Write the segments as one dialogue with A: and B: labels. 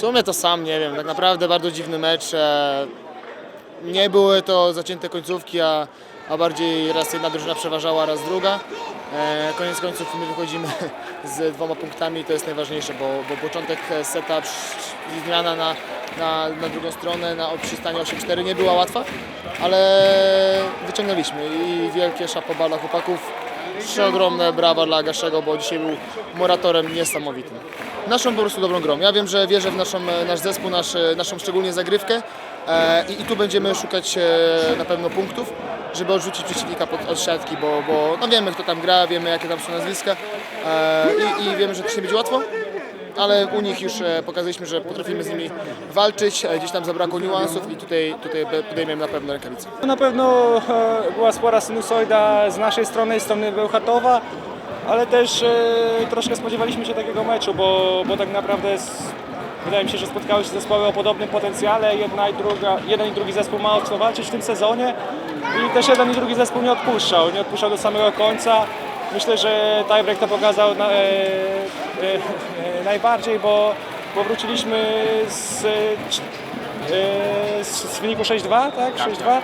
A: sumie to sam nie wiem, tak naprawdę bardzo dziwny mecz. E, Nie były to zacięte końcówki, a, a bardziej raz jedna drużyna przeważała, raz druga. E, Koniec końców my wychodzimy z dwoma punktami, to jest najważniejsze, bo, bo początek seta, zmiana na, na, na drugą stronę, na przy stanie 8-4 nie była łatwa, ale wyciągnęliśmy i wielkie szapoba dla chłopaków. Przeogromne brawa dla Gaszego, bo dzisiaj był moratorem niesamowitym. Naszą po prostu dobrą grą. Ja wiem, że wierzę w naszą, nasz zespół, nasz, naszą szczególnie zagrywkę e, i, i tu będziemy szukać e, na pewno punktów, żeby odrzucić przeciwnika pod, od siatki, bo, bo no wiemy kto tam gra, wiemy jakie tam są nazwiska e, i, i wiemy, że to nie będzie łatwo. Ale u nich już e, pokazaliśmy, że potrafimy z nimi walczyć, e, gdzieś tam zabrakło niuansów i tutaj, tutaj podejmiemy na pewno rękawice.
B: Na pewno e, była spora sinusoida z naszej strony i strony Bełchatowa, ale też e, troszkę spodziewaliśmy się takiego meczu, bo, bo tak naprawdę s- wydaje mi się, że spotkały się zespoły o podobnym potencjale. Jedna i druga, jeden i drugi zespół ma o co walczyć w tym sezonie i też jeden i drugi zespół nie odpuszczał, nie odpuszczał do samego końca. Myślę, że tiebreak to pokazał na, e, e, e, najbardziej, bo, bo wróciliśmy z, e, z, z wyniku 6-2, tak? 6-2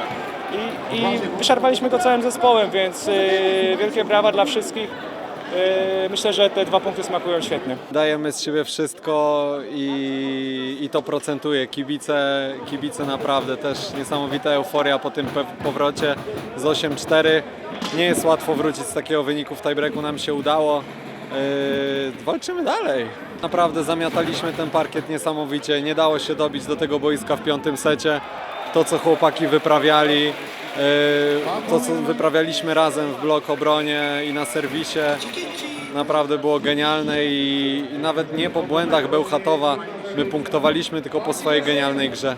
B: i, i wyszarpaliśmy go całym zespołem, więc e, wielkie brawa dla wszystkich. E, myślę, że te dwa punkty smakują świetnie.
C: Dajemy z siebie wszystko i, i to procentuje. Kibice, kibice naprawdę też niesamowita euforia po tym powrocie z 8-4. Nie jest łatwo wrócić z takiego wyniku w tiebreaku, nam się udało. Yy, walczymy dalej. Naprawdę zamiataliśmy ten parkiet niesamowicie. Nie dało się dobić do tego boiska w piątym secie. To, co chłopaki wyprawiali, yy, to, co wyprawialiśmy razem w blok obronie i na serwisie, naprawdę było genialne i nawet nie po błędach Bełchatowa my punktowaliśmy, tylko po swojej genialnej grze.